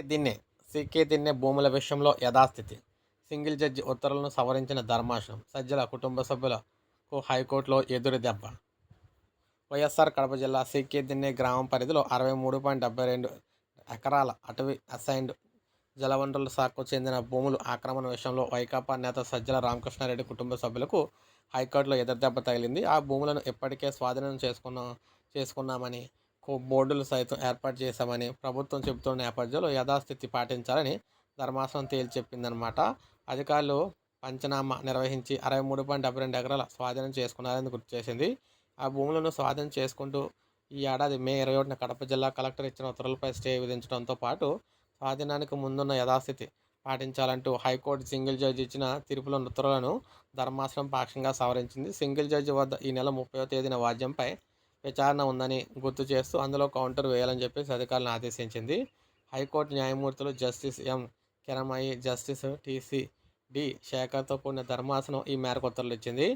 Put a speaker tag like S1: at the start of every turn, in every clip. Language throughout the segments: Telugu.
S1: కే దిన్నే సికే దిన్నే భూముల విషయంలో యథాస్థితి. సింగిల్ జడ్జి ఉత్తర్వులను సవరించిన ధర్మాసనం సజ్జల కుటుంబ సభ్యులకు హైకోర్టులో ఎదురు దెబ్బ. వైఎస్ఆర్ కడప జిల్లా సికే దిన్నే గ్రామం పరిధిలో అరవై మూడు పాయింట్ డెబ్బై రెండు ఎకరాల అటవీ అసైన్డ్ జలవనరుల శాఖకు చెందిన భూములు ఆక్రమణ విషయంలో వైకాపా నేత సజ్జల రామకృష్ణారెడ్డి కుటుంబ సభ్యులకు హైకోర్టులో ఎదురుదెబ్బ తగిలింది. ఆ భూములను ఇప్పటికే స్వాధీనం చేసుకున్న చేసుకున్నామని బోర్డులు సైతం ఏర్పాటు చేశామని ప్రభుత్వం చెబుతున్న నేపథ్యంలో యథాస్థితి పాటించాలని ధర్మాసనం తేల్చి చెప్పిందనమాట అధికారులు పంచనామా నిర్వహించి అరవై మూడు పాయింట్ డెబ్బై రెండు ఎకరాల స్వాధీనం చేసుకున్నారని గుర్తు చేసింది. ఆ భూములను స్వాధీనం చేసుకుంటూ ఈ ఏడాది మే ఇరవై ఒకటిన కడప జిల్లా కలెక్టర్ ఇచ్చిన ఉత్తర్వులపై స్టే విధించడంతో పాటు స్వాధీనానికి ముందున్న యథాస్థితి పాటించాలంటూ హైకోర్టు సింగిల్ జడ్జి ఇచ్చిన తీర్పుల ఉత్తర్వులను ధర్మాసనం పాక్షికంగా సవరించింది. సింగిల్ జడ్జి వద్ద ఈ నెల ముప్పై తేదీన వాద్యంపై విచారణ ఉందని గుర్తు చేస్తూ అందులో కౌంటర్ వేయాలని చెప్పేసి అధికారులను ఆదేశించింది. హైకోర్టు న్యాయమూర్తులు justice M. Kiranmayi justice TC D శేఖర్తో కూడిన ధర్మాసనం ఈ మేరకు ఉత్తర్వులు ఇచ్చింది.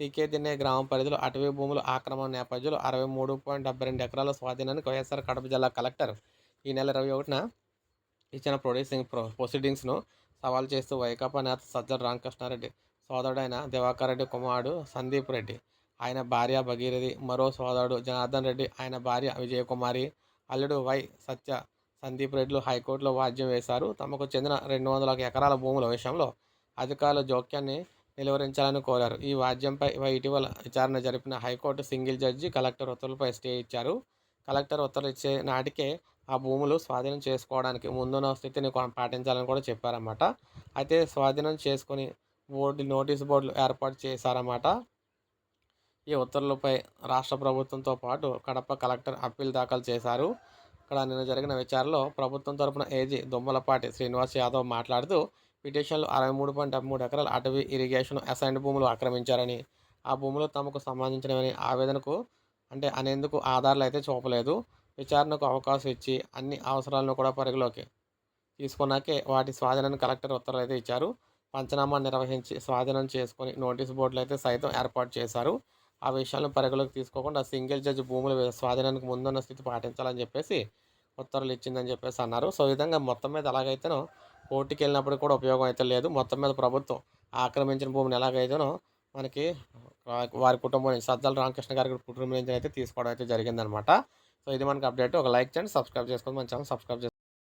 S1: సీకే దిన్నే గ్రామ పరిధిలో అటవీ భూముల ఆక్రమణ నేపథ్యంలో అరవై మూడు పాయింట్ డెబ్బై రెండు ఎకరాల స్వాధీనానికి వైఎస్ఆర్ కడప జిల్లా కలెక్టర్ ఈ నెల ఇరవై ఒకటిన ఇచ్చిన ప్రొడ్యూసింగ్ ప్రొ ప్రొసీడింగ్స్ను సవాల్ చేస్తూ వైకాపా నేత సజ్జల రామకృష్ణారెడ్డి సోదరుడైన దివాకర్ రెడ్డి కుమారుడు సందీప్ రెడ్డి ఆయన భార్య భగీరథి మరో సోదరుడు జనార్దన్ రెడ్డి ఆయన భార్య విజయకుమారి అల్లుడు వై సత్య సందీప్ రెడ్డిలు హైకోర్టులో వాద్యం వేశారు. తమకు చెందిన రెండు వందల ఎకరాల భూముల విషయంలో అధికారుల జోక్యాన్ని నిలువరించాలని కోరారు. ఈ వాద్యంపై ఇటీవల విచారణ జరిపిన high court single judge collector ఉత్తర్వులపై stay ఇచ్చారు. కలెక్టర్ ఉత్తర్వులు ఇచ్చే నాటికే ఆ భూములు స్వాధీనం చేసుకోవడానికి ముందున్న స్థితిని కొన- పాటించాలని కూడా చెప్పారన్నమాట. అయితే స్వాధీనం చేసుకొని బోర్డు నోటీస్ బోర్డులు ఏర్పాటు చేశారన్నమాట. ఈ ఉత్తర్వులపై రాష్ట్ర ప్రభుత్వంతో పాటు కడప కలెక్టర్ అప్పీల్ దాఖలు చేశారు. ఇక్కడ నిన్న జరిగిన విచారణలో ప్రభుత్వం తరపున ఏజీ దుమ్మలపాటి శ్రీనివాస్ యాదవ్ మాట్లాడుతూ పిటిషన్లు అరవై మూడు పాయింట్ డెబ్బై మూడు ఎకరాల అటవీ ఇరిగేషన్ అసైన్డ్ భూములు ఆక్రమించారని ఆ భూములు తమకు సంబంధించినవని ఆవేదనకు అంటే అనేందుకు ఆధారాలు అయితే చూపలేదు. విచారణకు అవకాశం ఇచ్చి అన్ని అవసరాలను కూడా పరిగలోకి తీసుకున్నాకే వాటి స్వాధీనాన్ని కలెక్టర్ ఉత్తర్వులు అయితే ఇచ్చారు. పంచనామా నిర్వహించి స్వాధీనం చేసుకొని నోటీస్ బోర్డులు అయితే సైతం ఏర్పాటు చేశారు. ఆ విషయాలను పరిగణలోకి తీసుకోకుండా సింగిల్ జడ్జి భూముల స్వాధీనానికి ముందున్న స్థితి పాటించాలని చెప్పేసి ఉత్తర్వులు ఇచ్చిందని చెప్పేసి అన్నారు. సో విధంగా మొత్తం మీద ఎలాగైతేనో కోర్టుకి వెళ్ళినప్పుడు కూడా ఉపయోగం అయితే లేదు. మొత్తం మీద ప్రభుత్వం ఆక్రమించిన భూమిని ఎలాగైతేనో మనకి వారి కుటుంబం నుంచి సజ్జల రామకృష్ణ గారి కుటుంబం నుంచి అయితే తీసుకోవడం అయితే జరిగిందనమాట. సో ఇది మనకి అప్డేట్. ఒక లైక్ చేయండి సబ్స్క్రైబ్ చేసుకోండి. మన ఛానల్ సబ్స్క్రైబ్ చేసుకోండి.